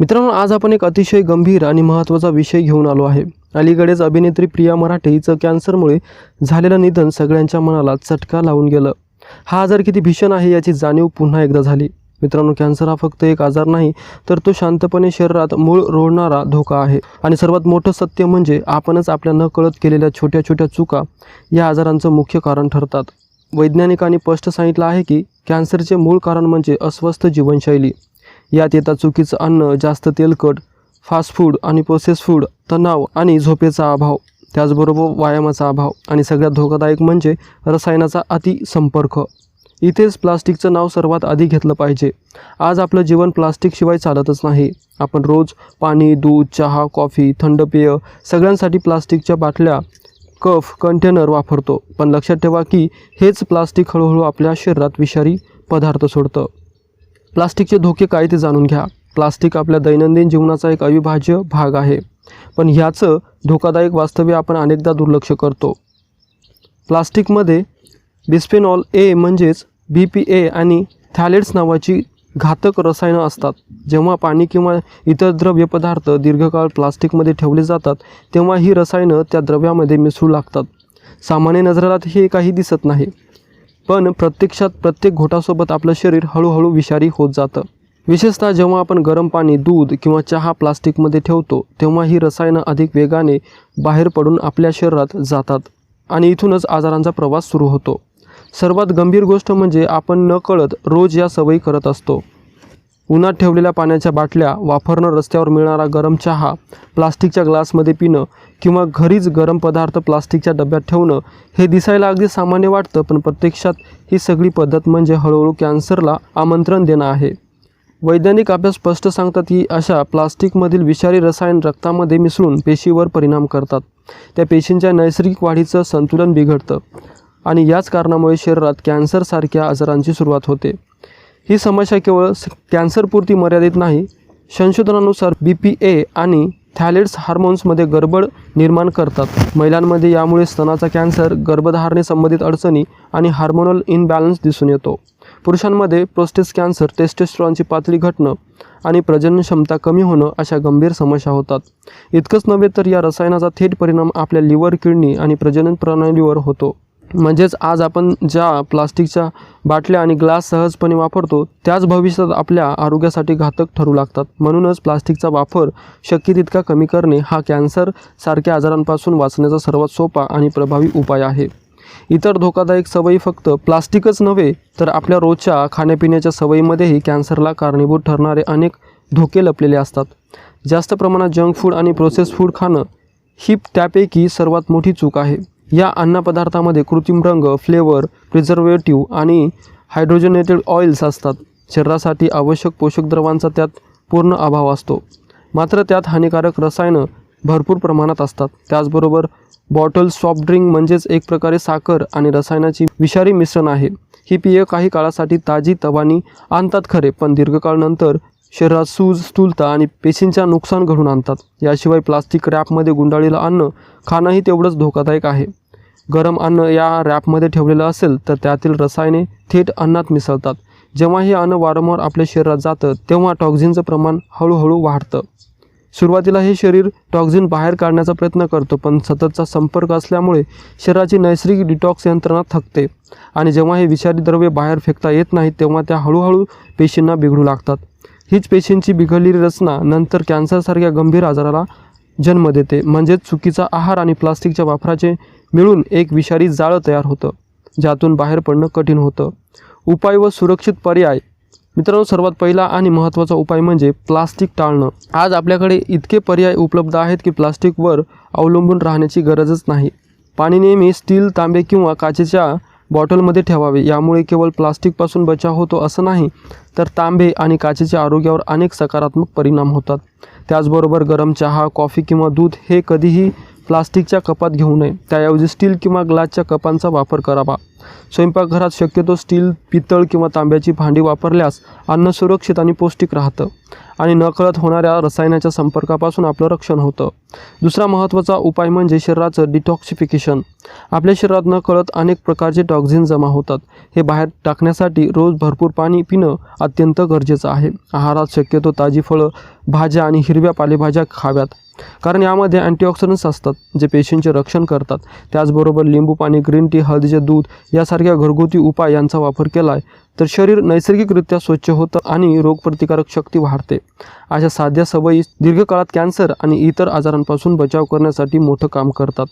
मित्रांनो आज आपण एक अतिशय गंभीर आणि महत्त्वाचा विषय घेऊन आलो आहे. अलीकडेच अभिनेत्री प्रिया मराठे हिचं कॅन्सरमुळे झालेलं निधन सगळ्यांच्या मनाला चटका लावून गेलं. हा आजार किती भीषण आहे याची जाणीव पुन्हा एकदा झाली. मित्रांनो कॅन्सर हा फक्त एक आजार नाही तर तो शांतपणे शरीरात मूळ रोडणारा धोका आहे. आणि सर्वात मोठं सत्य म्हणजे आपणच आपल्या न कळत केलेल्या छोट्या छोट्या चुका या आजारांचं मुख्य कारण ठरतात. वैज्ञानिकांनी स्पष्ट सांगितलं आहे की कॅन्सरचे मूळ कारण म्हणजे अस्वस्थ जीवनशैली. यात येतात चुकीचं अन्न जास्त तेलकट फास्ट फूड आणि प्रोसेस फूड तणाव आणि झोपेचा अभाव. त्याचबरोबर व्यायामाचा अभाव. आणि सगळ्यात धोकादायक म्हणजे रसायनाचा अतिसंपर्क. इथेच प्लास्टिकचं नाव सर्वात आधी घेतलं पाहिजे. आज आपलं जीवन प्लास्टिकशिवाय चालतच नाही. आपण रोज पाणी दूध चहा कॉफी थंड पेय सगळ्यांसाठी प्लास्टिकच्या बाटल्या कफ कंटेनर वापरतो. पण लक्षात ठेवा की हेच प्लास्टिक हळूहळू आपल्या शरीरात विषारी पदार्थ सोडतं. प्लास्टिकचे धोके काय ते जाणून घ्या. प्लास्टिक आपल्या दैनंदिन जीवनाचा एक अविभाज्य भाग आहे. पण ह्याचं धोकादायक वास्तव्य आपण अनेकदा दुर्लक्ष करतो. प्लास्टिकमध्ये बिस्फेनॉल ए म्हणजेच बी पी ए आणि थॅलेट्स नावाची घातक रसायनं असतात. जेव्हा पाणी किंवा इतर द्रव्य पदार्थ दीर्घकाळ प्लास्टिकमध्ये ठेवले जातात तेव्हा ही रसायनं त्या द्रव्यामध्ये मिसळू लागतात. सामान्य नजरेला हे काही दिसत नाही. पण प्रत्यक्षात प्रत्येक घोटासोबत आपलं शरीर हळूहळू विषारी होत जातं. विशेषतः जेव्हा आपण गरम पाणी दूध किंवा चहा प्लास्टिकमध्ये ठेवतो तेव्हा ही रसायनं अधिक वेगाने बाहेर पडून आपल्या शरीरात जातात आणि इथूनच आजारांचा प्रवास सुरू होतो. सर्वात गंभीर गोष्ट म्हणजे आपण न कळत रोज या सवयी करत असतो. उन्हात ठेवलेल्या पाण्याच्या बाटल्या वापरणं रस्त्यावर मिळणारा गरम चहा प्लास्टिकच्या ग्लासमध्ये पिणं किंवा घरीच गरम पदार्थ प्लास्टिकच्या डब्यात ठेवणं हे दिसायला अगदी सामान्य वाटतं पण प्रत्यक्षात ही सगळी पद्धत म्हणजे हळूहळू कॅन्सरला आमंत्रण देणं आहे. वैज्ञानिक अभ्यास स्पष्ट सांगतात की अशा प्लास्टिकमधील विषारी रसायन रक्तामध्ये मिसळून पेशीवर परिणाम करतात. त्या पेशींच्या नैसर्गिक वाढीचं संतुलन बिघडतं आणि याच कारणामुळे शरीरात कॅन्सरसारख्या आजारांची सुरुवात होते. ही समस्या केवळ स- कॅन्सरपुरती मर्यादित नाही संशोधनानुसार बी पी ए आणि थॅलेट्स हार्मोन्समध्ये गडबड निर्माण करतात. महिलांमध्ये यामुळे स्तनाचा कॅन्सर गर्भधारणे संबंधित अडचणी आणि हार्मोनल इनबॅलन्स दिसून येतो. पुरुषांमध्ये प्रोस्टेस कॅन्सर टेस्टेस्ट्रॉनची पातळी घटणं आणि प्रजनन क्षमता कमी होणं अशा गंभीर समस्या होतात. इतकंच नव्हे तर या रसायनाचा थेट परिणाम आपल्या लिव्हर किडनी आणि प्रजनन प्रणालीवर होतो. म्हणजेच आज आपण ज्या प्लास्टिकच्या बाटल्या आणि ग्लास सहजपणे वापरतो त्याच भविष्यात आपल्या आरोग्यासाठी घातक ठरू लागतात. म्हणूनच प्लास्टिकचा वापर शक्य तितका कमी करणे हा कॅन्सर सारख्या आजारांपासून वाचण्याचा सर्वात सोपा आणि प्रभावी उपाय आहे. इतर धोकादायक सवयी फक्त प्लास्टिकच नव्हे तर आपल्या रोजच्या खाण्यापिण्याच्या सवयीमध्येही कॅन्सरला कारणीभूत ठरणारे अनेक धोके लपलेले असतात. जास्त प्रमाणात जंक फूड आणि प्रोसेस फूड खाणं ही त्यापैकी सर्वात मोठी चूक आहे. या अन्नपदार्थामध्ये कृत्रिम रंग फ्लेवर प्रिझर्वेटिव्ह आणि हायड्रोजनेटेड ऑइल्स असतात. शरीरासाठी आवश्यक पोषक द्रवांचा त्यात पूर्ण अभाव असतो. मात्र त्यात हानिकारक रसायनं भरपूर प्रमाणात असतात. त्याचबरोबर बॉटल सॉफ्ट ड्रिंक म्हणजेच एक प्रकारे साखर आणि रसायनाची विषारी मिश्रण आहे. ही पिय काही काळासाठी ताजी तवानी आणतात खरे पण दीर्घकाळ नंतर शरीरात सूज स्थूलता आणि पेशींच्या नुकसान घडून आणतात. याशिवाय प्लास्टिक रॅपमध्ये गुंडाळलेलं अन्न खाणंही तेवढंच धोकादायक आहे. गरम अन्न या रॅपमध्ये ठेवलेलं असेल तर त्यातील रसायने थेट अन्नात मिसळतात. जेव्हा हे अन्न वारंवार आपल्या शरीरात जातं तेव्हा टॉक्झिनचं प्रमाण हळूहळू वाढतं. सुरुवातीला हे शरीर टॉक्झिन बाहेर काढण्याचा प्रयत्न करतो पण सततचा संपर्क असल्यामुळे शरीराची नैसर्गिक डिटॉक्स यंत्रणा थकते. आणि जेव्हा हे विषारी द्रव्ये बाहेर फेकता येत नाहीत तेव्हा त्या हळूहळू पेशींना बिघडू लागतात. हीच पेशींची बिघडलेली रचना नंतर कॅन्सरसारख्या गंभीर आजाराला जन्म देते. म्हणजेच चुकीचा आहार आणि प्लास्टिकच्या वापराचे मिळून एक विषारी जाळं तयार होतं ज्यातून बाहेर पडणं कठीण होतं. उपाय व सुरक्षित पर्याय. मित्रांनो सर्वात पहिला आणि महत्त्वाचा उपाय म्हणजे प्लास्टिक टाळणं. आज आपल्याकडे इतके पर्याय उपलब्ध आहेत की प्लास्टिकवर अवलंबून राहण्याची गरजच नाही. पाणी नेहमी स्टील तांबे किंवा काचेच्या बॉटलमध्ये ठेवावे. यामुळे केवळ प्लास्टिकपासून बचाव होतो असं नाही तर तांबे आणि काचेच्या आरोग्यावर अनेक सकारात्मक परिणाम होतात. त्याचबरोबर गरम चहा कॉफी किंवा दूध हे कधीही प्लास्टिकच्या कपात घेऊ नये. त्याऐवजी स्टील किंवा ग्लासच्या कपांचा वापर करावा. स्वयंपाकघरात शक्यतो स्टील पितळ किंवा तांब्याची भांडी वापरल्यास अन्न सुरक्षित आणि पौष्टिक राहतं आणि नकळत होणाऱ्या रसायनाच्या संपर्कापासून आपलं रक्षण होतं. दुसरा महत्त्वाचा उपाय म्हणजे शरीराचं डिटॉक्सिफिकेशन आपल्या शरीरात नकळत अनेक प्रकारचे टॉक्झिन जमा होतात. हे बाहेर टाकण्यासाठी रोज भरपूर पाणी पिणं अत्यंत गरजेचं आहे. आहारात शक्यतो ताजी फळं भाज्या आणि हिरव्या पालेभाज्या खाव्यात. कारण यामध्ये अँटीऑक्सिडंट्स असतात जे पेशींचे रक्षण करतात. त्याचबरोबर लिंबू पाणी ग्रीन टी हळदीचे दूध यासारख्या घरगुती उपाय यांचा वापर केला आहे तर शरीर नैसर्गिकरित्या स्वच्छ होतं आणि रोगप्रतिकारक शक्ती वाढते. अशा साध्या सवयी दीर्घकाळात कॅन्सर आणि इतर आजारांपासून बचाव करण्यासाठी मोठं काम करतात.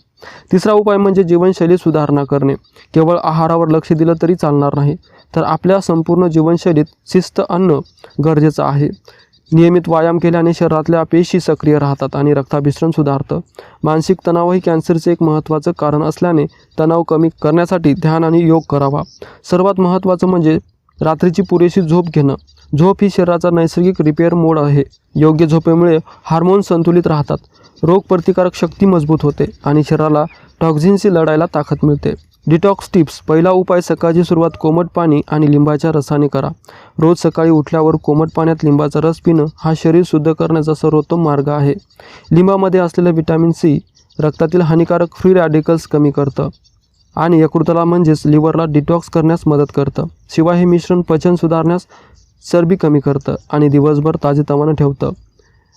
तिसरा उपाय म्हणजे जीवनशैली सुधारणा करणे. केवळ आहारावर लक्ष दिलं तरी चालणार नाही तर आपल्या संपूर्ण जीवनशैलीत शिस्त आणणं गरजेचं आहे. नियमित व्यायाम केल्याने शरीरातल्या पेशी सक्रिय राहतात आणि रक्ताभिसरण सुधारतं. मानसिक तणावही कॅन्सरचे एक महत्त्वाचं कारण असल्याने तणाव कमी करण्यासाठी ध्यान आणि योग करावा. सर्वात महत्त्वाचं म्हणजे रात्रीची पुरेशी झोप घेणं. झोप ही शरीराचा नैसर्गिक रिपेअर मोड आहे. योग्य झोपेमुळे हार्मोन संतुलित राहतात. रोगप्रतिकारक शक्ती मजबूत होते आणि शरीराला टॉक्झिनशी लढायला ताकद मिळते. Detox tips. पहिला उपाय सकाळची सुरुवात कोमट पाणी आणि लिंबाच्या रसाने करा. रोज सकाळी उठल्यावर कोमट पाण्यात लिंबाचा रस पिणं हा शरीर शुद्ध करण्याचा सर्वोत्तम मार्ग आहे. लिंबामध्ये असलेलं व्हिटॅमिन सी रक्तातील हानिकारक फ्री रॅडिकल्स कमी करतं आणि यकृताला म्हणजेच लिव्हरला डिटॉक्स करण्यास मदत करतं. शिवाय हे मिश्रण पचन सुधारण्यास चरबी कमी करतं आणि दिवसभर ताजेतवानं ठेवतं.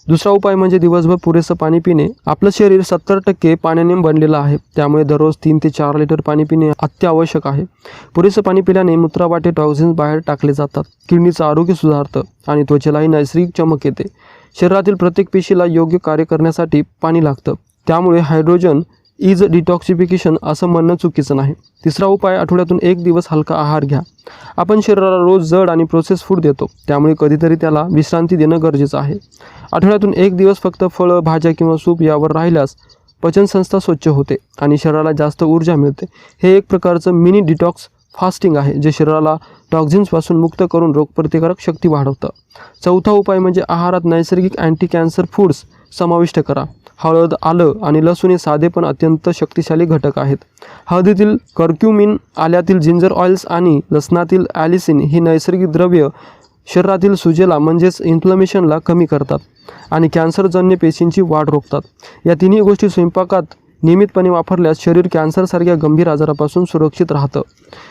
दुसरा उपाय म्हणजे दिवसभर पुरेसं पाणी पिणे. आपलं शरीर सत्तर टक्के पाण्याने बनलेलं आहे. त्यामुळे दररोज तीन ते चार लिटर पाणी पिणे अत्यावश्यक आहे. पुरेसं पाणी पिल्याने मूत्रावाटे टॉक्झिन्स बाहेर टाकले जातात. किडनीचं आरोग्य सुधारतं आणि त्वचेलाही नैसर्गिक चमक येते. शरीरातील प्रत्येक पेशीला योग्य कार्य करण्यासाठी पाणी लागतं. त्यामुळे हायड्रोजन इज डिटॉक्सिफिकेशन असं म्हणणं चुकीचं नाही. तिसरा उपाय आठवड्यातून एक दिवस हलका आहार घ्या. आपण शरीराला रोज जड आणि प्रोसेस फूड देतो. त्यामुळे कधीतरी त्याला विश्रांती देणं गरजेचं आहे. आठवड्यातून एक दिवस फक्त फळं भाज्या किंवा सूप यावर राहिल्यास पचनसंस्था स्वच्छ होते आणि शरीराला जास्त ऊर्जा मिळते. हे एक प्रकारचं मिनी डिटॉक्स फास्टिंग आहे जे शरीराला टॉक्झिन्सपासून मुक्त करून रोगप्रतिकारक शक्ती वाढवतं. चौथा उपाय म्हणजे आहारात नैसर्गिक अँटी कॅन्सर फूड्स समाविष्ट करा. हळद आलं आणि लसूण हे साधे पण अत्यंत शक्तिशाली घटक आहेत. हळदीतील कर्क्युमिन आल्यातील जिंजर ऑइल्स आणि लसणातील ॲलिसिन ही नैसर्गिक द्रव्य शरीरातील सुजेला म्हणजेच इन्फ्लमेशनला कमी करतात आणि कॅन्सरजन्य पेशींची वाढ रोखतात. या तिन्ही गोष्टी स्वयंपाकात नियमितपणे वापरल्यास शरीर कॅन्सरसारख्या गंभीर आजारापासून सुरक्षित राहतं.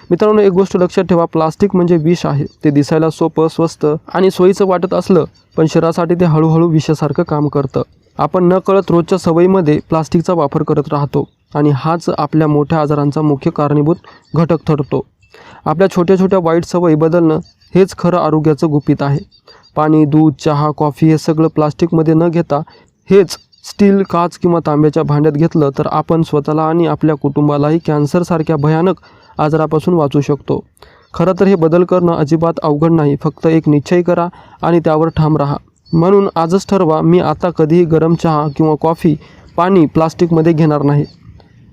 मित्रांनो एक गोष्ट लक्षात ठेवा प्लास्टिक म्हणजे विष आहे. ते दिसायला सोपं स्वस्त आणि सोयीचं वाटत असलं पण शरीरासाठी ते हळूहळू विषासारखं काम करतं. आपण न कळत रोजच्या सवयीमध्ये प्लास्टिकचा वापर करत राहतो आणि हाच आपल्या मोठ्या आजारांचा मुख्य कारणीभूत घटक ठरतो. आपल्या छोट्या छोट्या वाईट सवयी बदलणं हेच खरं आरोग्याचं गुपित आहे. पाणी दूध चहा कॉफी हे सगळं प्लास्टिकमध्ये न घेता हेच स्टील काच किंवा तांब्याच्या भांड्यात घेतलं तर आपण स्वतःला आणि आपल्या कुटुंबालाही कॅन्सरसारख्या भयानक आजारापासून वाचू शकतो. खरं तर हे बदल करणं अजिबात अवघड नाही फक्त एक निश्चय करा आणि त्यावर ठाम राहा. म्हणून आजच ठरवा मी आता कधीही गरम चहा किंवा कॉफी पाणी प्लास्टिकमध्ये घेणार नाही.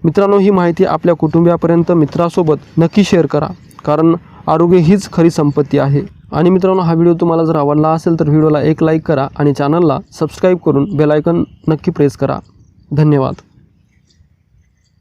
मित्रांनो ही माहिती आपल्या कुटुंबियापर्यंत मित्रासोबत नक्की शेअर करा. कारण आरोग्य हीच खरी संपत्ती आहे. आणि मित्रांनो हा व्हिडिओ तुम्हाला जर आवडला असेल तर व्हिडिओला एक लाईक करा आणि चॅनलला सबस्क्राईब करून बेलायकन नक्की प्रेस करा. धन्यवाद.